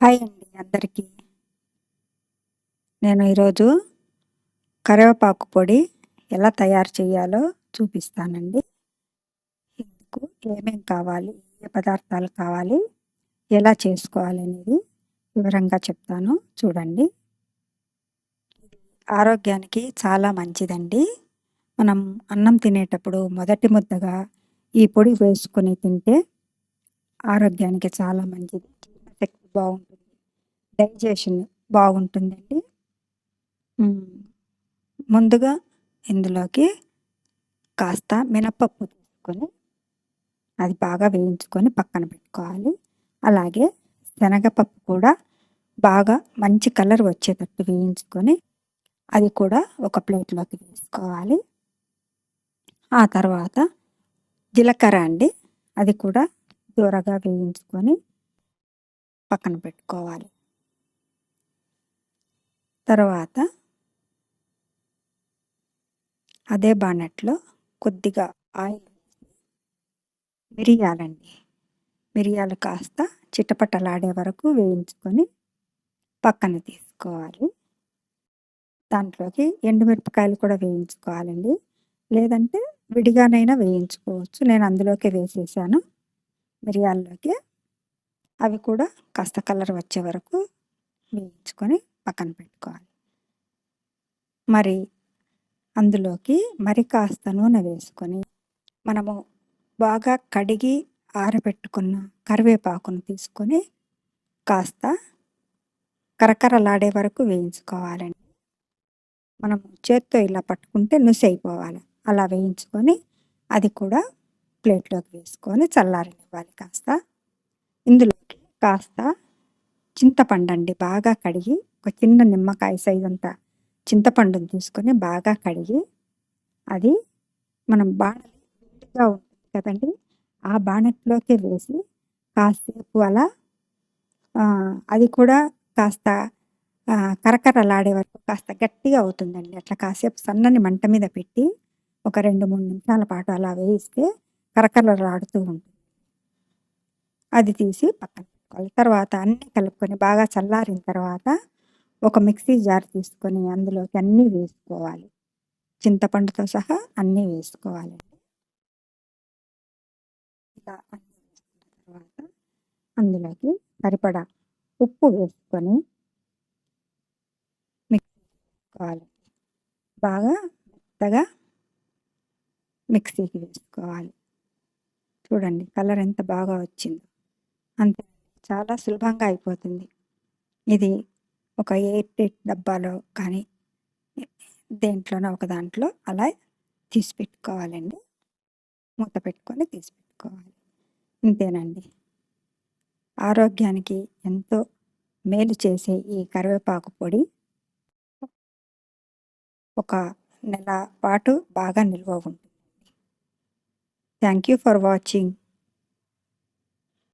Hi అండి అందరికీ. నేను ఈరోజు కరివేపాకు పొడి ఎలా తయారు చేయాలో చూపిస్తానండి. ఇందుకు ఏమేం కావాలి? ఏ పదార్థాలు కావాలి? ఎలా చేసుకోవాలనేది వివరంగా చెప్తాను చూడండి. ఆరోగ్యానికి చాలా మంచిదండి. మనం అన్నం తినేటప్పుడు మొదటి ముద్దగా ఈ పొడి వేసుకొని తింటే ఆరోగ్యానికి చాలా మంచిది. బాగుంటుంది డైజెషన్ బాగుంటుందండి. ముందుగా ఇందులోకి కాస్త మినపప్పు తీసుకొని అది బాగా వేయించుకొని పక్కన పెట్టుకోవాలి. అలాగే శనగపప్పు కూడా బాగా మంచి కలర్ వచ్చేటట్టు వేయించుకొని అది కూడా ఒక ప్లేట్‌లోకి వేసుకోవాలి. ఆ తర్వాత జీలకర్ర అండి. అది కూడా దోరగా వేయించుకొని పక్కన పెట్టుకోవాలి. తర్వాత అదే బానెట్లో కొద్దిగా ఆయిల్ మిరియాలండి. మిరియాలు కాస్త చిటపటలాడే వరకు వేయించుకొని పక్కన తీసుకోవాలి. దాంట్లోకి ఎండుమిరపకాయలు కూడా వేయించుకోవాలండి. లేదంటే విడిగానైనా వేయించుకోవచ్చు. నేను అందులోకి వేసేసాను. మిరియాల్లోకి. అవి కూడా కాస్త కలర్ వచ్చే వరకు వేయించుకొని పక్కన పెట్టుకోవాలి. మరి అందులోకి మరి కాస్త నూనె వేసుకొని మనము బాగా కడిగి ఆరబెట్టుకున్న కరివేపాకును తీసుకొని కాస్త కరకరలాడే వరకు వేయించుకోవాలండి. మనం చేత్తో ఇలా పట్టుకుంటే నుసైపోవాలి. అలా వేయించుకొని అది కూడా ప్లేట్‌లోకి వేసుకొని చల్లారనివ్వాలి కాస్త. ఇందులోకి కాస్త చింతపండండి బాగా కడిగి ఒక చిన్న నిమ్మకాయ సైజంత చింతపండుని తీసుకొని బాగా కడిగి అది మనం బాణలి వేడిగా ఉంటుంది కదండి ఆ బాణట్లోకి వేసి కాసేపు అలా అది కూడా కాస్త కరకరలాడే వరకు కాస్త గట్టిగా అవుతుందండి. అట్లా కాసేపు సన్నని మంట మీద పెట్టి ఒక 2, 3 నిమిషాల పాటు అలా వేయిస్తే కరకరలాడుతూ ఉంటుంది. అది తీసి పక్కన పెట్టుకోవాలి. తర్వాత అన్నీ కలుపుకొని బాగా చల్లారిన తర్వాత ఒక మిక్సీ జార్ తీసుకొని అందులోకి అన్నీ వేసుకోవాలి. చింతపండుతో సహా అన్నీ వేసుకోవాలండి. ఇలా అన్నీ వేసుకున్న తర్వాత అందులోకి సరిపడా ఉప్పు వేసుకొని మిక్సీ వేసుకోవాలి. బాగా మెత్తగా మిక్సీకి వేసుకోవాలి. చూడండి కలర్ ఎంత బాగా వచ్చిందో. అంతే చాలా సులభంగా అయిపోతుంది. ఇది ఒక ఎయిర్ టైట్ డబ్బాలో కానీ దేంట్లోనో ఒక దాంట్లో అలా తీసి పెట్టుకోవాలండి. మూత పెట్టుకొని తీసి పెట్టుకోవాలి. ఇంతేనండి. ఆరోగ్యానికి ఎంతో మేలు చేసే ఈ కరివేపాకు పొడి ఒక నెల పాటు బాగా నిల్వ ఉంటుంది థాంక్ యూ ఫర్ వాచింగ్.